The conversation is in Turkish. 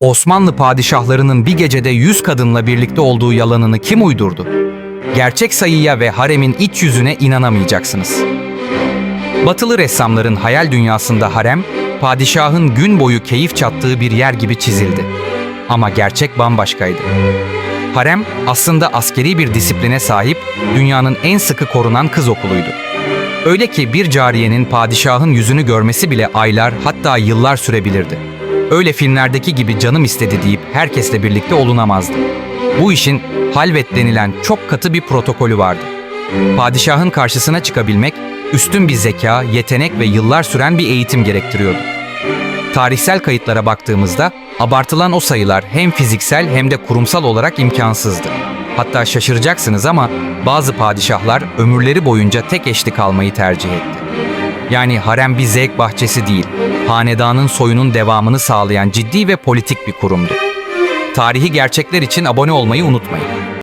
Osmanlı padişahlarının bir gecede 100 kadınla birlikte olduğu yalanını kim uydurdu? Gerçek sayıya ve haremin iç yüzüne inanamayacaksınız. Batılı ressamların hayal dünyasında harem, padişahın gün boyu keyif çattığı bir yer gibi çizildi. Ama gerçek bambaşkaydı. Harem aslında askeri bir disipline sahip, dünyanın en sıkı korunan kız okuluydu. Öyle ki bir cariyenin padişahın yüzünü görmesi bile aylar hatta yıllar sürebilirdi. Öyle filmlerdeki gibi canım istedi deyip herkesle birlikte olunamazdı. Bu işin halvet denilen çok katı bir protokolü vardı. Padişahın karşısına çıkabilmek, üstün bir zeka, yetenek ve yıllar süren bir eğitim gerektiriyordu. Tarihsel kayıtlara baktığımızda abartılan o sayılar hem fiziksel hem de kurumsal olarak imkansızdı. Hatta şaşıracaksınız ama bazı padişahlar ömürleri boyunca tek eşli kalmayı tercih etti. Yani harem bir zevk bahçesi değil, hanedanın soyunun devamını sağlayan ciddi ve politik bir kurumdu. Tarihi gerçekler için abone olmayı unutmayın.